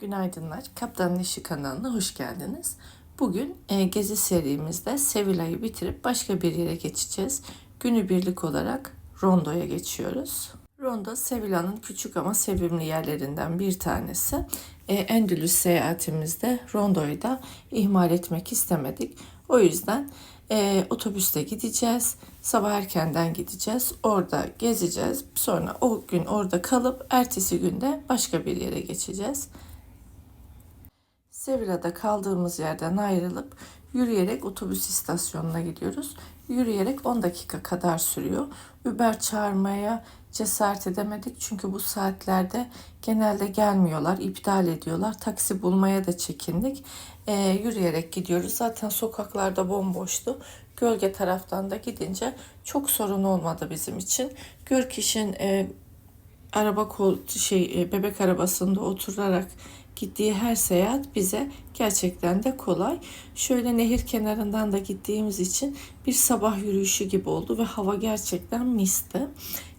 Günaydınlar. Kaptanın İşi kanalına hoş geldiniz. Bugün e, gezi serimizde Sevilla'yı bitirip başka bir yere geçeceğiz. Günübirlik olarak Rondo'ya geçiyoruz. Rondo, Sevilla'nın küçük ama sevimli yerlerinden bir tanesi. E, Endülüs seyahatimizde Rondo'yu da ihmal etmek istemedik. O yüzden e, otobüste gideceğiz. Sabah erkenden gideceğiz. Orada gezeceğiz. Sonra o gün orada kalıp ertesi günde başka bir yere geçeceğiz. Sevilla'da kaldığımız yerden ayrılıp yürüyerek otobüs istasyonuna gidiyoruz. Yürüyerek 10 dakika kadar sürüyor. Uber çağırmaya cesaret edemedik çünkü bu saatlerde genelde gelmiyorlar, iptal ediyorlar. Taksi bulmaya da çekindik. Ee, yürüyerek gidiyoruz. Zaten sokaklarda bomboştu. Gölge taraftan da gidince çok sorun olmadı bizim için. Görkiş'in e, araba kol şey e, bebek arabasında oturarak gittiği her seyahat bize gerçekten de kolay. Şöyle nehir kenarından da gittiğimiz için bir sabah yürüyüşü gibi oldu ve hava gerçekten misti.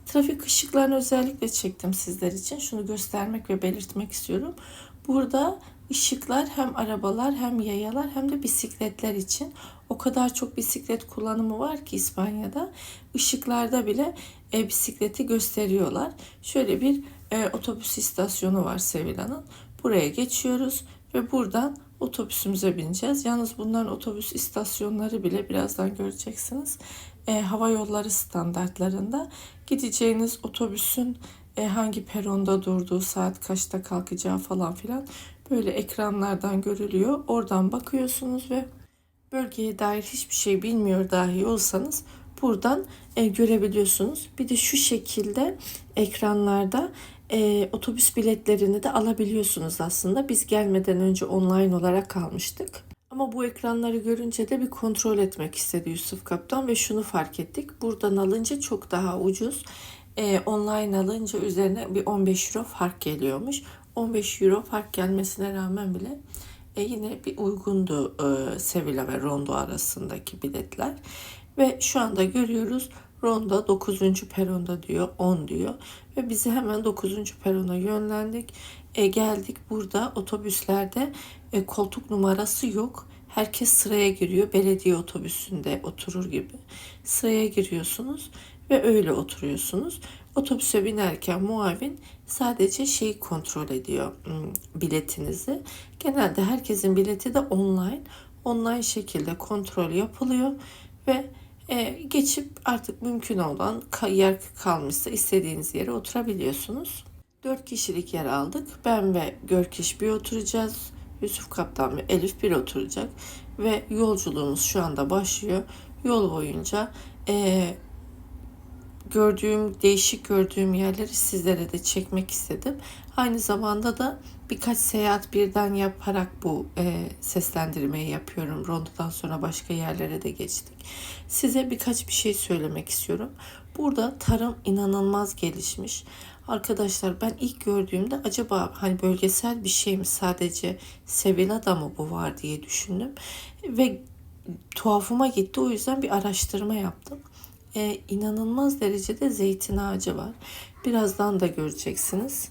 Trafik ışıklarını özellikle çektim sizler için. Şunu göstermek ve belirtmek istiyorum. Burada ışıklar hem arabalar hem yayalar hem de bisikletler için o kadar çok bisiklet kullanımı var ki İspanya'da ışıklarda bile e, bisikleti gösteriyorlar. Şöyle bir e, otobüs istasyonu var Sevilla'nın. Buraya geçiyoruz ve buradan otobüsümüze bineceğiz. Yalnız bunların otobüs istasyonları bile birazdan göreceksiniz. E, hava yolları standartlarında gideceğiniz otobüsün e, hangi peronda durduğu, saat kaçta kalkacağı falan filan böyle ekranlardan görülüyor. Oradan bakıyorsunuz ve bölgeye dair hiçbir şey bilmiyor dahi olsanız buradan e, görebiliyorsunuz. Bir de şu şekilde ekranlarda e, otobüs biletlerini de alabiliyorsunuz aslında. Biz gelmeden önce online olarak almıştık. Ama bu ekranları görünce de bir kontrol etmek istedi Yusuf Kaptan ve şunu fark ettik. Buradan alınca çok daha ucuz. E, online alınca üzerine bir 15 euro fark geliyormuş. 15 euro fark gelmesine rağmen bile e, yine bir uygundu e, Sevilla ve Rondo arasındaki biletler. Ve şu anda görüyoruz Ronda 9. peronda diyor 10 diyor ve bizi hemen 9. perona yönlendik. E, geldik burada otobüslerde e, koltuk numarası yok. Herkes sıraya giriyor. Belediye otobüsünde oturur gibi. Sıraya giriyorsunuz ve öyle oturuyorsunuz. Otobüse binerken muavin sadece şeyi kontrol ediyor hmm, biletinizi. Genelde herkesin bileti de online. Online şekilde kontrol yapılıyor ve e, geçip artık mümkün olan yer kalmışsa istediğiniz yere oturabiliyorsunuz. 4 kişilik yer aldık. Ben ve Görkiş bir oturacağız. Yusuf Kaptan ve Elif bir oturacak. Ve yolculuğumuz şu anda başlıyor. Yol boyunca e, gördüğüm, değişik gördüğüm yerleri sizlere de çekmek istedim. Aynı zamanda da birkaç seyahat birden yaparak bu e, seslendirmeyi yapıyorum. Rondo'dan sonra başka yerlere de geçtik. Size birkaç bir şey söylemek istiyorum. Burada tarım inanılmaz gelişmiş. Arkadaşlar ben ilk gördüğümde acaba hani bölgesel bir şey mi sadece Sevilla'da mı bu var diye düşündüm. Ve tuhafıma gitti o yüzden bir araştırma yaptım e, inanılmaz derecede zeytin ağacı var. Birazdan da göreceksiniz.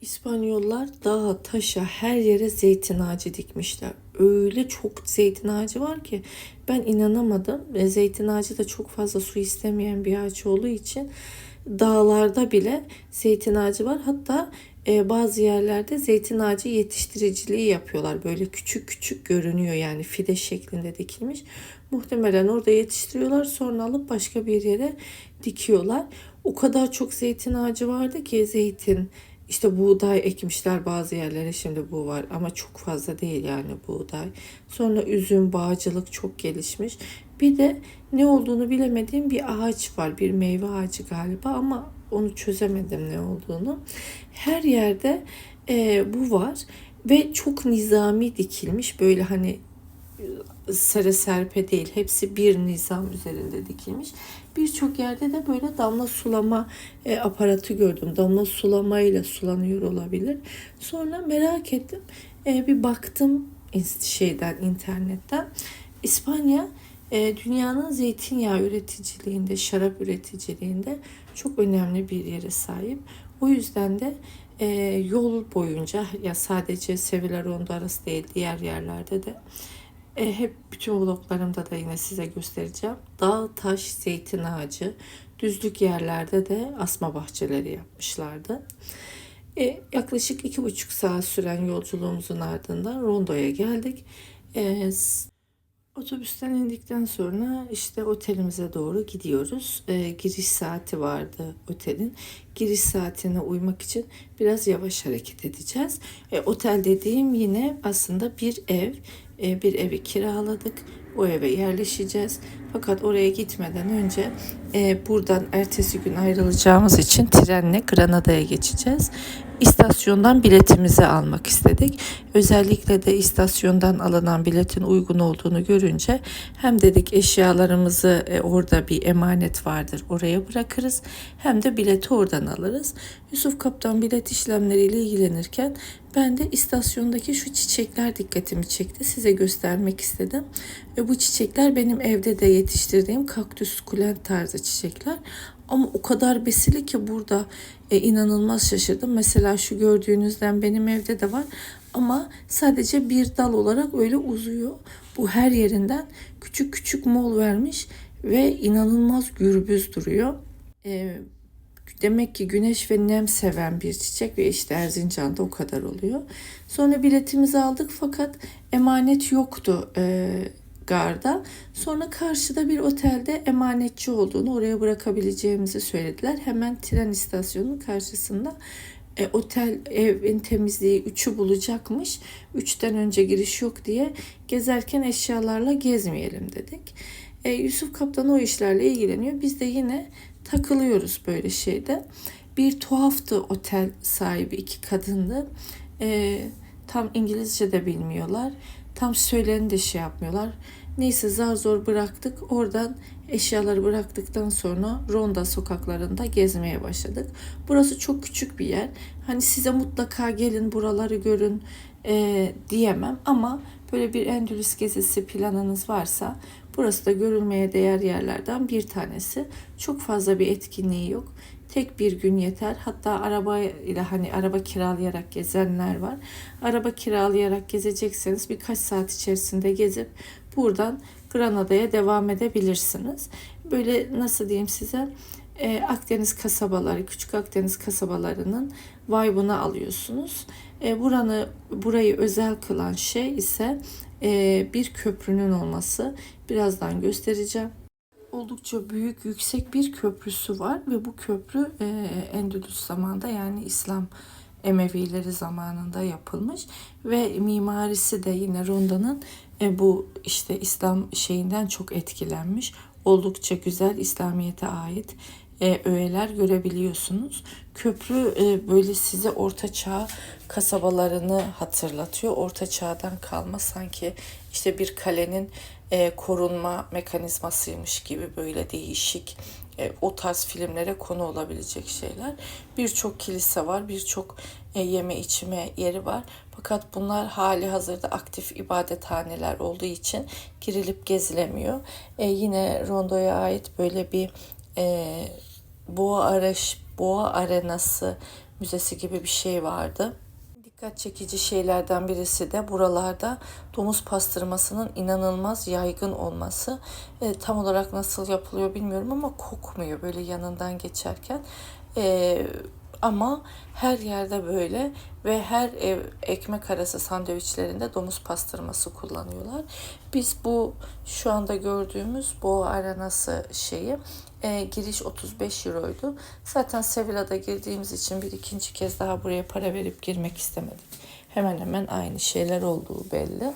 İspanyollar dağa, taşa, her yere zeytin ağacı dikmişler. Öyle çok zeytin ağacı var ki ben inanamadım. E, zeytin ağacı da çok fazla su istemeyen bir ağaç olduğu için dağlarda bile zeytin ağacı var. Hatta e, bazı yerlerde zeytin ağacı yetiştiriciliği yapıyorlar. Böyle küçük küçük görünüyor yani fide şeklinde dikilmiş. Muhtemelen orada yetiştiriyorlar sonra alıp başka bir yere dikiyorlar. O kadar çok zeytin ağacı vardı ki zeytin işte buğday ekmişler bazı yerlere şimdi bu var ama çok fazla değil yani buğday. Sonra üzüm, bağcılık çok gelişmiş. Bir de ne olduğunu bilemediğim bir ağaç var. Bir meyve ağacı galiba ama onu çözemedim ne olduğunu. Her yerde e, bu var ve çok nizami dikilmiş. Böyle hani sere serpe değil. Hepsi bir nizam üzerinde dikilmiş. Birçok yerde de böyle damla sulama e, aparatı gördüm. Damla sulamayla sulanıyor olabilir. Sonra merak ettim. E, bir baktım şeyden internetten. İspanya e, dünyanın zeytinyağı üreticiliğinde, şarap üreticiliğinde çok önemli bir yere sahip. O yüzden de e, yol boyunca ya sadece Sevilla Rondo arası değil diğer yerlerde de e, hep bütün vloglarımda da yine size göstereceğim. Dağ, taş, zeytin ağacı, düzlük yerlerde de asma bahçeleri yapmışlardı. E, yaklaşık iki buçuk saat süren yolculuğumuzun ardından Rondo'ya geldik. E, otobüsten indikten sonra işte otelimize doğru gidiyoruz. E, giriş saati vardı otelin. Giriş saatine uymak için biraz yavaş hareket edeceğiz. E, otel dediğim yine aslında bir ev. E, bir evi kiraladık. O eve yerleşeceğiz. Fakat oraya gitmeden önce e, buradan ertesi gün ayrılacağımız için trenle Granada'ya geçeceğiz. İstasyondan biletimizi almak istedik. Özellikle de istasyondan alınan biletin uygun olduğunu görünce hem dedik eşyalarımızı e, orada bir emanet vardır oraya bırakırız hem de bileti oradan alırız. Yusuf Kaptan bilet işlemleriyle ilgilenirken ben de istasyondaki şu çiçekler dikkatimi çekti. Size göstermek istedim. Ve bu çiçekler benim evde de yetiştirdiğim kaktüs kulent tarzı çiçekler. Ama o kadar besili ki burada e, inanılmaz şaşırdım. Mesela şu gördüğünüzden benim evde de var. Ama sadece bir dal olarak öyle uzuyor. Bu her yerinden küçük küçük mol vermiş ve inanılmaz gürbüz duruyor. E, Demek ki güneş ve nem seven bir çiçek ve işte Erzincan'da o kadar oluyor. Sonra biletimizi aldık fakat emanet yoktu e, garda. Sonra karşıda bir otelde emanetçi olduğunu oraya bırakabileceğimizi söylediler. Hemen tren istasyonunun karşısında e, otel evin temizliği 3'ü bulacakmış. 3'ten önce giriş yok diye gezerken eşyalarla gezmeyelim dedik. E, Yusuf Kaptan o işlerle ilgileniyor. Biz de yine takılıyoruz böyle şeyde. Bir tuhaftı otel sahibi iki kadındı. E, tam İngilizce de bilmiyorlar. Tam söyleni de şey yapmıyorlar. Neyse zar zor bıraktık. Oradan eşyaları bıraktıktan sonra Ronda sokaklarında gezmeye başladık. Burası çok küçük bir yer. Hani size mutlaka gelin buraları görün e, diyemem ama böyle bir Endülüs gezisi planınız varsa burası da görülmeye değer yerlerden bir tanesi. Çok fazla bir etkinliği yok. Tek bir gün yeter. Hatta araba ile hani araba kiralayarak gezenler var. Araba kiralayarak gezecekseniz birkaç saat içerisinde gezip buradan Granada'ya devam edebilirsiniz. Böyle nasıl diyeyim size e, Akdeniz kasabaları, küçük Akdeniz kasabalarının vibe'ını alıyorsunuz. E, buranı burayı özel kılan şey ise e, bir köprünün olması. Birazdan göstereceğim. Oldukça büyük, yüksek bir köprüsü var ve bu köprü e, Endülüs zamanında yani İslam Emevileri zamanında yapılmış ve mimarisi de yine Ronda'nın e, bu işte İslam şeyinden çok etkilenmiş. Oldukça güzel İslamiyet'e ait e, öğeler görebiliyorsunuz. Köprü e, böyle size orta çağ kasabalarını hatırlatıyor. Orta çağdan kalma sanki işte bir kalenin e, korunma mekanizmasıymış gibi böyle değişik e, o tarz filmlere konu olabilecek şeyler. Birçok kilise var, birçok e, yeme içme yeri var. Fakat bunlar hali hazırda aktif ibadethaneler olduğu için girilip gezilemiyor. E, yine Rondo'ya ait böyle bir e, boğa araş boğa arenası müzesi gibi bir şey vardı. Dikkat çekici şeylerden birisi de buralarda domuz pastırmasının inanılmaz yaygın olması. E, tam olarak nasıl yapılıyor bilmiyorum ama kokmuyor böyle yanından geçerken. E, ama her yerde böyle ve her ev ekmek arası sandviçlerinde domuz pastırması kullanıyorlar. Biz bu şu anda gördüğümüz bu arenası şeyi e, giriş 35 euroydu. Zaten Sevilla'da girdiğimiz için bir ikinci kez daha buraya para verip girmek istemedik. Hemen hemen aynı şeyler olduğu belli.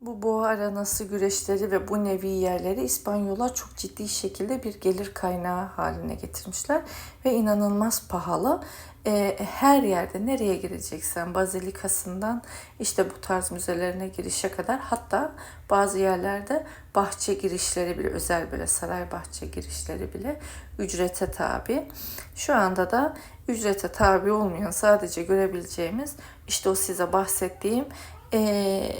Bu boğa arenası güreşleri ve bu nevi yerleri İspanyollar çok ciddi şekilde bir gelir kaynağı haline getirmişler ve inanılmaz pahalı. Ee, her yerde nereye gireceksen bazilikasından işte bu tarz müzelerine girişe kadar hatta bazı yerlerde bahçe girişleri bile özel böyle saray bahçe girişleri bile ücrete tabi. Şu anda da ücrete tabi olmayan sadece görebileceğimiz işte o size bahsettiğim ee,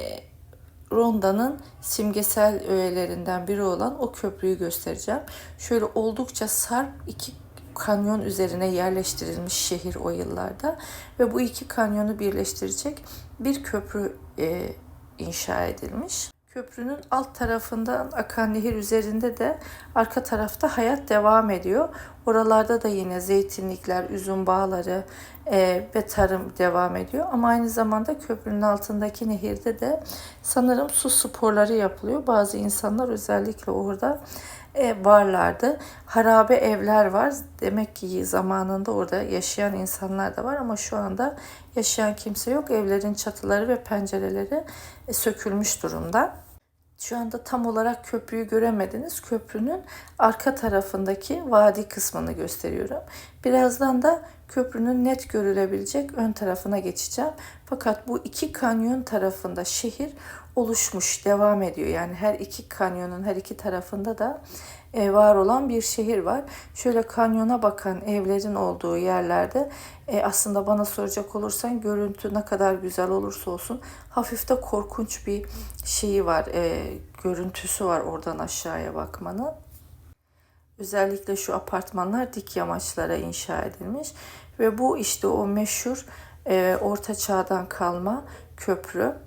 Ronda'nın simgesel öğelerinden biri olan o köprüyü göstereceğim. Şöyle oldukça sarp iki kanyon üzerine yerleştirilmiş şehir o yıllarda ve bu iki kanyonu birleştirecek bir köprü e, inşa edilmiş. Köprünün alt tarafından akan nehir üzerinde de arka tarafta hayat devam ediyor. Oralarda da yine zeytinlikler, üzüm bağları e, ve tarım devam ediyor. Ama aynı zamanda köprünün altındaki nehirde de sanırım su sporları yapılıyor. Bazı insanlar özellikle orada e, varlardı. Harabe evler var. Demek ki zamanında orada yaşayan insanlar da var ama şu anda yaşayan kimse yok. Evlerin çatıları ve pencereleri e, sökülmüş durumda. Şu anda tam olarak köprüyü göremediniz. Köprünün arka tarafındaki vadi kısmını gösteriyorum. Birazdan da köprünün net görülebilecek ön tarafına geçeceğim. Fakat bu iki kanyon tarafında şehir oluşmuş, devam ediyor. Yani her iki kanyonun her iki tarafında da e, var olan bir şehir var. Şöyle kanyona bakan evlerin olduğu yerlerde e, aslında bana soracak olursan görüntü ne kadar güzel olursa olsun hafif de korkunç bir şeyi var, e, görüntüsü var oradan aşağıya bakmanın. Özellikle şu apartmanlar dik yamaçlara inşa edilmiş ve bu işte o meşhur e, orta çağdan kalma köprü.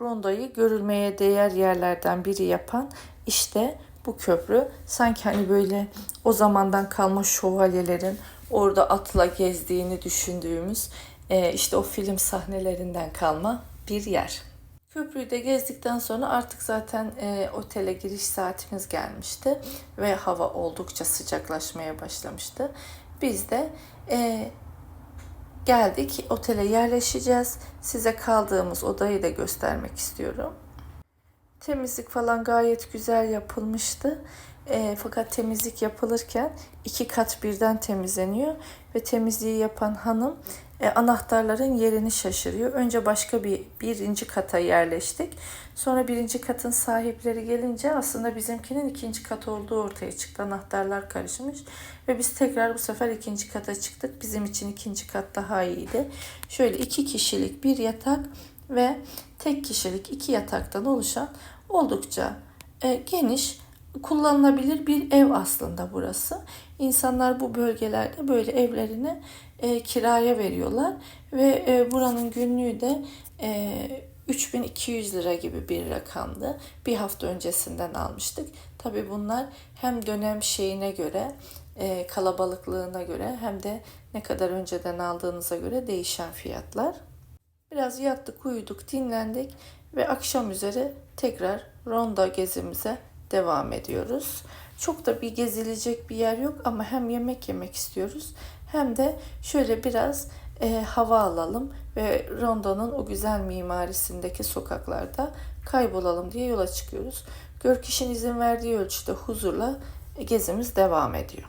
Ronda'yı görülmeye değer yerlerden biri yapan işte bu köprü. Sanki hani böyle o zamandan kalma şövalyelerin orada atla gezdiğini düşündüğümüz e, işte o film sahnelerinden kalma bir yer. Köprüyü de gezdikten sonra artık zaten e, otele giriş saatimiz gelmişti ve hava oldukça sıcaklaşmaya başlamıştı. Biz de e, geldik otele yerleşeceğiz. Size kaldığımız odayı da göstermek istiyorum. Temizlik falan gayet güzel yapılmıştı. E, fakat temizlik yapılırken iki kat birden temizleniyor ve temizliği yapan hanım e, anahtarların yerini şaşırıyor. Önce başka bir birinci kata yerleştik. Sonra birinci katın sahipleri gelince aslında bizimkinin ikinci kat olduğu ortaya çıktı. Anahtarlar karışmış ve biz tekrar bu sefer ikinci kata çıktık. Bizim için ikinci kat daha iyiydi. Şöyle iki kişilik bir yatak ve tek kişilik iki yataktan oluşan oldukça e, geniş kullanılabilir bir ev aslında burası. İnsanlar bu bölgelerde böyle evlerini e, kiraya veriyorlar ve e, buranın günlüğü de e, 3200 lira gibi bir rakamdı. Bir hafta öncesinden almıştık. Tabi bunlar hem dönem şeyine göre, e, kalabalıklığına göre hem de ne kadar önceden aldığınıza göre değişen fiyatlar. Biraz yattık, uyuduk, dinlendik ve akşam üzeri tekrar ronda gezimize devam ediyoruz. Çok da bir gezilecek bir yer yok ama hem yemek yemek istiyoruz hem de şöyle biraz e, hava alalım ve Ronda'nın o güzel mimarisindeki sokaklarda kaybolalım diye yola çıkıyoruz. Görkiş'in izin verdiği ölçüde huzurla gezimiz devam ediyor.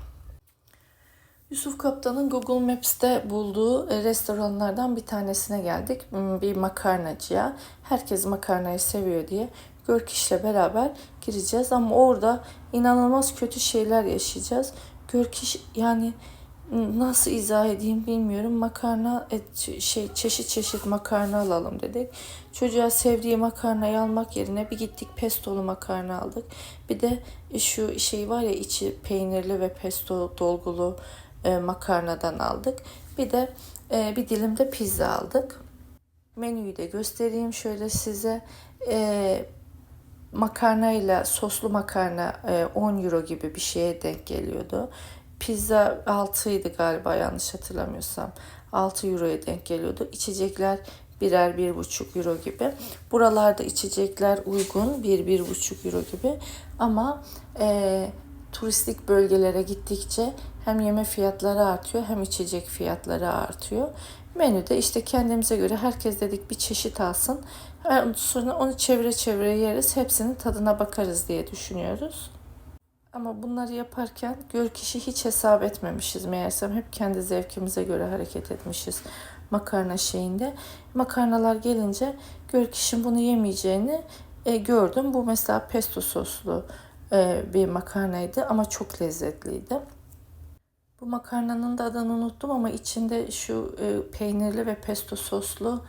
Yusuf Kaptan'ın Google Maps'te bulduğu e, restoranlardan bir tanesine geldik. Hmm, bir makarnacıya. Herkes makarnayı seviyor diye Görkiş'le beraber gireceğiz ama orada inanılmaz kötü şeyler yaşayacağız. Görkiş yani nasıl izah edeyim bilmiyorum. Makarna et, şey çeşit çeşit makarna alalım dedik. Çocuğa sevdiği makarnayı almak yerine bir gittik pestolu makarna aldık. Bir de şu şey var ya içi peynirli ve pesto dolgulu e, makarnadan aldık. Bir de e, bir dilim de pizza aldık. Menüyü de göstereyim şöyle size. E, makarnayla soslu makarna e, 10 euro gibi bir şeye denk geliyordu. Pizza 6 idi galiba yanlış hatırlamıyorsam. 6 euroya denk geliyordu. İçecekler birer bir buçuk euro gibi. Buralarda içecekler uygun bir bir buçuk euro gibi ama e, turistik bölgelere gittikçe hem yeme fiyatları artıyor hem içecek fiyatları artıyor. Menüde işte kendimize göre herkes dedik bir çeşit alsın. Sonra onu çevire çevire yeriz. Hepsinin tadına bakarız diye düşünüyoruz. Ama bunları yaparken gör kişi hiç hesap etmemişiz meğersem. Hep kendi zevkimize göre hareket etmişiz makarna şeyinde. Makarnalar gelince gör kişinin bunu yemeyeceğini e, gördüm. Bu mesela pesto soslu e, bir makarnaydı ama çok lezzetliydi. Bu makarnanın da adını unuttum ama içinde şu e, peynirli ve pesto soslu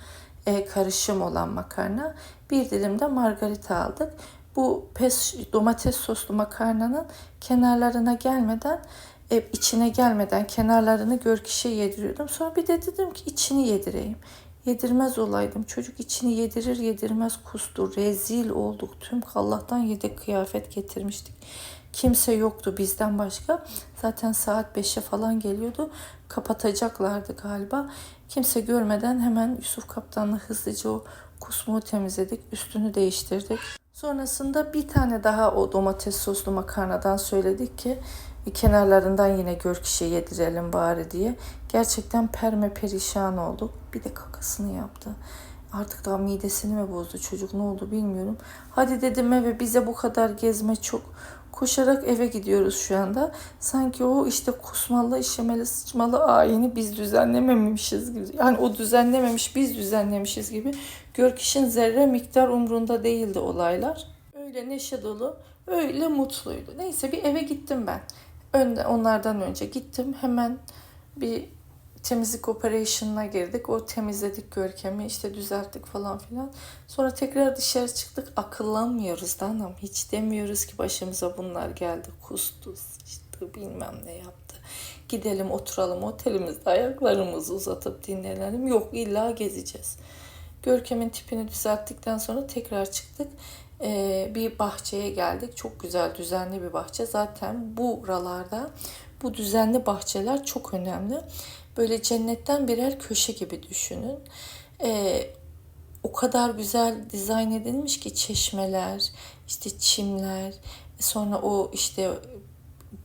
e, karışım olan makarna. Bir dilim de margarita aldık. Bu pes, domates soslu makarnanın kenarlarına gelmeden e, içine gelmeden kenarlarını görkişe yediriyordum. Sonra bir de dedim ki içini yedireyim. Yedirmez olaydım. Çocuk içini yedirir yedirmez kustu. Rezil olduk. Tüm Allah'tan yedek kıyafet getirmiştik. Kimse yoktu bizden başka. Zaten saat 5'e falan geliyordu. Kapatacaklardı galiba. Kimse görmeden hemen Yusuf Kaptan'la hızlıca o kusmuğu temizledik. Üstünü değiştirdik. Sonrasında bir tane daha o domates soslu makarnadan söyledik ki kenarlarından yine görkişe yedirelim bari diye. Gerçekten perme perişan olduk. Bir de kakasını yaptı. Artık daha midesini mi bozdu çocuk ne oldu bilmiyorum. Hadi dedim eve bize bu kadar gezme çok. Koşarak eve gidiyoruz şu anda. Sanki o işte kusmalı, işemeli, sıçmalı ayini biz düzenlememişiz gibi. Yani o düzenlememiş, biz düzenlemişiz gibi. Görkişin zerre miktar umrunda değildi olaylar. Öyle neşe dolu, öyle mutluydu. Neyse bir eve gittim ben. Önde, onlardan önce gittim. Hemen bir temizlik operation'ına girdik. O temizledik görkemi işte düzelttik falan filan. Sonra tekrar dışarı çıktık. Akıllanmıyoruz da anam. Hiç demiyoruz ki başımıza bunlar geldi. Kustu, işte bilmem ne yaptı. Gidelim oturalım otelimizde ayaklarımızı uzatıp dinlenelim. Yok illa gezeceğiz. Görkem'in tipini düzelttikten sonra tekrar çıktık. Ee, bir bahçeye geldik. Çok güzel düzenli bir bahçe. Zaten buralarda bu düzenli bahçeler çok önemli. Böyle cennetten birer köşe gibi düşünün. Ee, o kadar güzel dizayn edilmiş ki çeşmeler, işte çimler, sonra o işte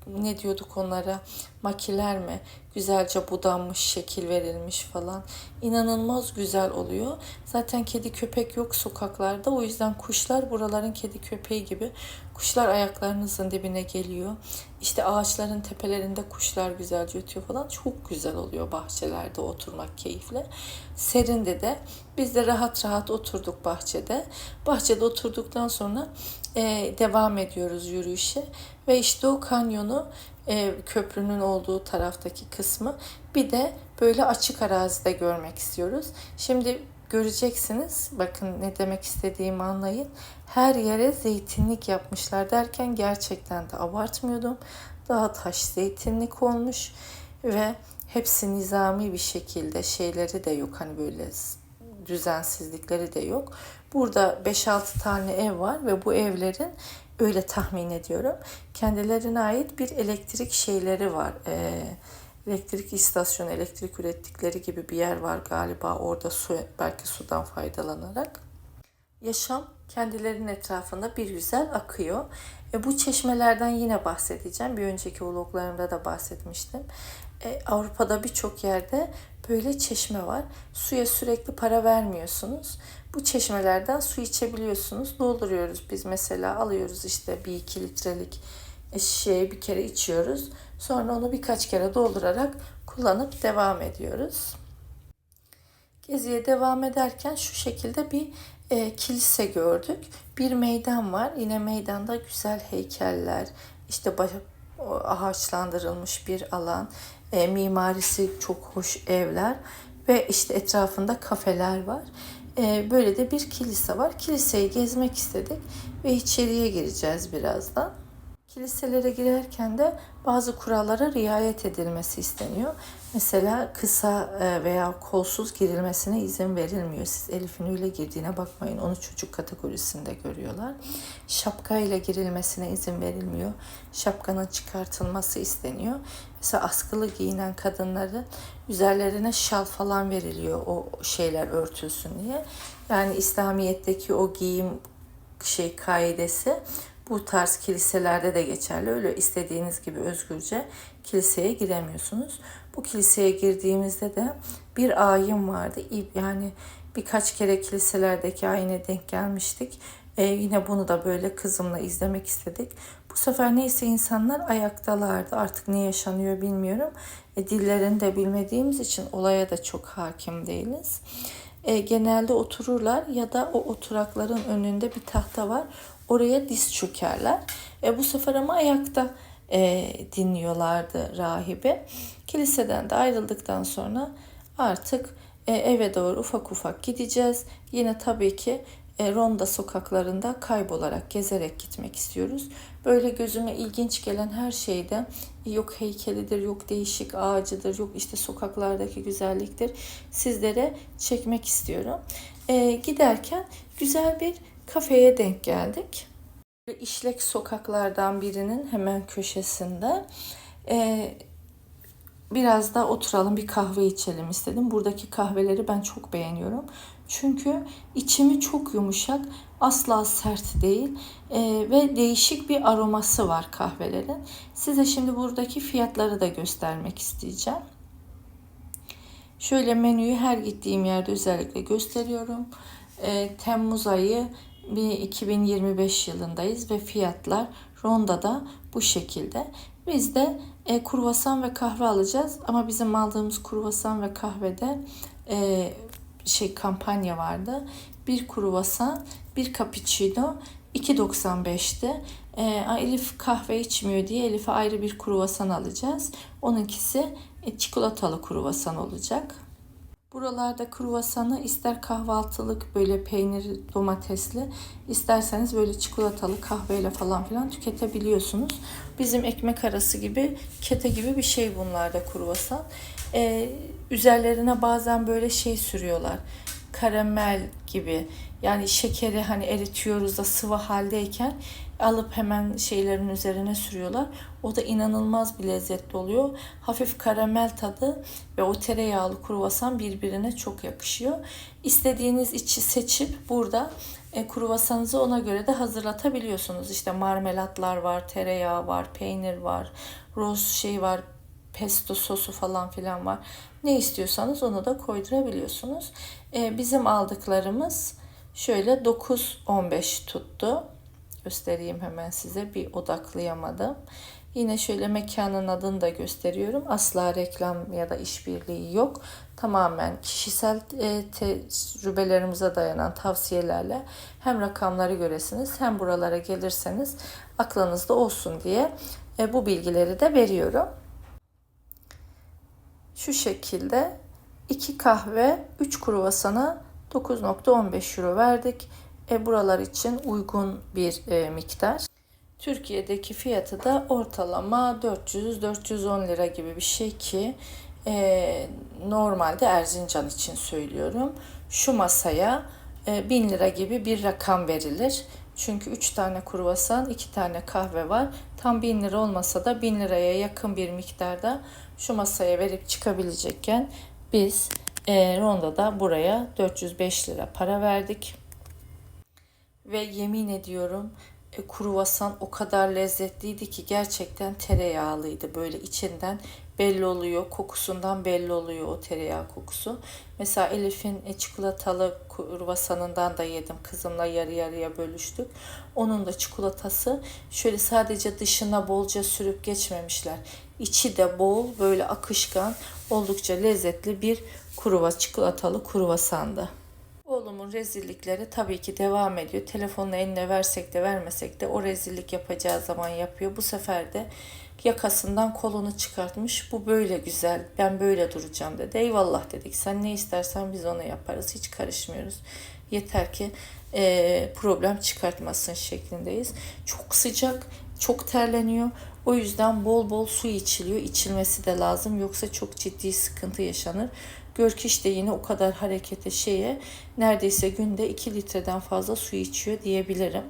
ne diyorduk onlara? Makiler mi? Güzelce budanmış şekil verilmiş falan. İnanılmaz güzel oluyor. Zaten kedi köpek yok sokaklarda. O yüzden kuşlar buraların kedi köpeği gibi. Kuşlar ayaklarınızın dibine geliyor. İşte ağaçların tepelerinde kuşlar güzelce ötüyor falan. Çok güzel oluyor bahçelerde oturmak keyifle. Serinde de biz de rahat rahat oturduk bahçede. Bahçede oturduktan sonra e, devam ediyoruz yürüyüşe ve işte o kanyonu e, köprünün olduğu taraftaki kısmı bir de böyle açık arazide görmek istiyoruz. Şimdi göreceksiniz. Bakın ne demek istediğimi anlayın. Her yere zeytinlik yapmışlar derken gerçekten de abartmıyordum. Daha taş zeytinlik olmuş ve hepsi nizami bir şekilde şeyleri de yok. Hani böyle düzensizlikleri de yok. Burada 5-6 tane ev var ve bu evlerin öyle tahmin ediyorum. Kendilerine ait bir elektrik şeyleri var. Ee, elektrik istasyonu, elektrik ürettikleri gibi bir yer var galiba. Orada su, belki sudan faydalanarak. Yaşam kendilerinin etrafında bir güzel akıyor. E, bu çeşmelerden yine bahsedeceğim. Bir önceki vloglarımda da bahsetmiştim. E, Avrupa'da birçok yerde böyle çeşme var. Suya sürekli para vermiyorsunuz. Bu çeşmelerden su içebiliyorsunuz. Dolduruyoruz biz mesela alıyoruz işte bir iki litrelik şişeyi bir kere içiyoruz. Sonra onu birkaç kere doldurarak kullanıp devam ediyoruz. Geziye devam ederken şu şekilde bir e, kilise gördük. Bir meydan var. Yine meydanda güzel heykeller, işte baş, ağaçlandırılmış bir alan, e, mimarisi çok hoş evler ve işte etrafında kafeler var. E, böyle de bir kilise var. Kiliseyi gezmek istedik ve içeriye gireceğiz birazdan. Kiliselere girerken de bazı kurallara riayet edilmesi isteniyor. Mesela kısa e, veya kolsuz girilmesine izin verilmiyor. Siz Elif ile girdiğine bakmayın. Onu çocuk kategorisinde görüyorlar. Şapka ile girilmesine izin verilmiyor. Şapkanın çıkartılması isteniyor. Mesela askılı giyinen kadınların üzerlerine şal falan veriliyor o şeyler örtülsün diye. Yani İslamiyet'teki o giyim şey kaidesi bu tarz kiliselerde de geçerli. Öyle istediğiniz gibi özgürce kiliseye giremiyorsunuz. Bu kiliseye girdiğimizde de bir ayin vardı. Yani birkaç kere kiliselerdeki ayine denk gelmiştik. Ee, yine bunu da böyle kızımla izlemek istedik. Bu sefer neyse insanlar ayaktalardı. Artık ne yaşanıyor bilmiyorum. E, dillerini de bilmediğimiz için olaya da çok hakim değiliz. E, genelde otururlar ya da o oturakların önünde bir tahta var. Oraya diz çökerler. E, bu sefer ama ayakta e, dinliyorlardı rahibi. Kiliseden de ayrıldıktan sonra artık e, eve doğru ufak ufak gideceğiz. Yine tabii ki Ronda sokaklarında kaybolarak, gezerek gitmek istiyoruz. Böyle gözüme ilginç gelen her şeyde yok heykelidir, yok değişik ağacıdır, yok işte sokaklardaki güzelliktir. Sizlere çekmek istiyorum. E, giderken güzel bir kafeye denk geldik. İşlek sokaklardan birinin hemen köşesinde e, biraz da oturalım bir kahve içelim istedim. Buradaki kahveleri ben çok beğeniyorum. Çünkü içimi çok yumuşak, asla sert değil e, ve değişik bir aroması var kahvelerin. Size şimdi buradaki fiyatları da göstermek isteyeceğim. Şöyle menüyü her gittiğim yerde özellikle gösteriyorum. E, Temmuz ayı bir 2025 yılındayız ve fiyatlar Ronda'da bu şekilde. Biz de e, kruvasan ve kahve alacağız ama bizim aldığımız kruvasan ve kahvede e, şey kampanya vardı. Bir kruvasan, bir cappuccino 2.95'ti. E, Elif kahve içmiyor diye Elif'e ayrı bir kruvasan alacağız. Onunkisi e, çikolatalı kruvasan olacak. Buralarda kruvasanı ister kahvaltılık böyle peynir domatesli isterseniz böyle çikolatalı kahveyle falan filan tüketebiliyorsunuz. Bizim ekmek arası gibi kete gibi bir şey bunlarda kruvasan. Ee, üzerlerine bazen böyle şey sürüyorlar. Karamel gibi yani şekeri hani eritiyoruz da sıvı haldeyken alıp hemen şeylerin üzerine sürüyorlar. O da inanılmaz bir lezzetli oluyor. Hafif karamel tadı ve o tereyağlı kruvasan birbirine çok yakışıyor. İstediğiniz içi seçip burada e, kruvasanınızı ona göre de hazırlatabiliyorsunuz. İşte marmelatlar var, tereyağı var, peynir var, roz şey var, pesto sosu falan filan var. Ne istiyorsanız onu da koydurabiliyorsunuz. E, bizim aldıklarımız şöyle 9-15 tuttu göstereyim hemen size. Bir odaklayamadım. Yine şöyle mekanın adını da gösteriyorum. Asla reklam ya da işbirliği yok. Tamamen kişisel e, tecrübelerimize dayanan tavsiyelerle hem rakamları göresiniz hem buralara gelirseniz aklınızda olsun diye e, bu bilgileri de veriyorum. Şu şekilde 2 kahve 3 kruvasana 9.15 euro verdik. E, buralar için uygun bir e, miktar. Türkiye'deki fiyatı da ortalama 400-410 lira gibi bir şey ki e, normalde Erzincan için söylüyorum. Şu masaya e, 1000 lira gibi bir rakam verilir. Çünkü 3 tane kruvasan, 2 tane kahve var. Tam 1000 lira olmasa da 1000 liraya yakın bir miktarda şu masaya verip çıkabilecekken biz e, Ronda'da buraya 405 lira para verdik. Ve yemin ediyorum e, kruvasan o kadar lezzetliydi ki gerçekten tereyağlıydı. Böyle içinden belli oluyor, kokusundan belli oluyor o tereyağı kokusu. Mesela Elif'in e, çikolatalı kruvasanından da yedim. Kızımla yarı yarıya bölüştük. Onun da çikolatası şöyle sadece dışına bolca sürüp geçmemişler. İçi de bol, böyle akışkan, oldukça lezzetli bir kruva, çikolatalı kruvasandı. Oğlumun rezillikleri tabii ki devam ediyor. Telefonunu eline versek de vermesek de o rezillik yapacağı zaman yapıyor. Bu sefer de yakasından kolunu çıkartmış. Bu böyle güzel. Ben böyle duracağım dedi. Eyvallah dedik. Sen ne istersen biz onu yaparız. Hiç karışmıyoruz. Yeter ki e, problem çıkartmasın şeklindeyiz. Çok sıcak, çok terleniyor. O yüzden bol bol su içiliyor. İçilmesi de lazım. Yoksa çok ciddi sıkıntı yaşanır. Görkiş de yine o kadar harekete şeye neredeyse günde 2 litreden fazla su içiyor diyebilirim.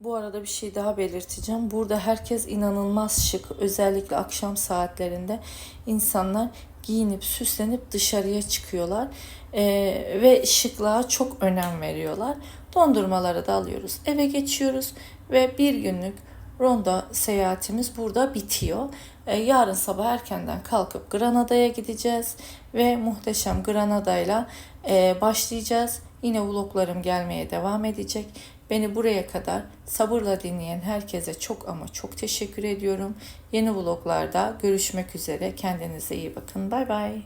Bu arada bir şey daha belirteceğim. Burada herkes inanılmaz şık. Özellikle akşam saatlerinde insanlar giyinip süslenip dışarıya çıkıyorlar. Ee, ve şıklığa çok önem veriyorlar. Dondurmaları da alıyoruz. Eve geçiyoruz ve bir günlük ronda seyahatimiz burada bitiyor. Ee, yarın sabah erkenden kalkıp Granada'ya gideceğiz ve muhteşem Granada'yla e, başlayacağız. Yine vloglarım gelmeye devam edecek. Beni buraya kadar sabırla dinleyen herkese çok ama çok teşekkür ediyorum. Yeni vloglarda görüşmek üzere. Kendinize iyi bakın. Bay bay.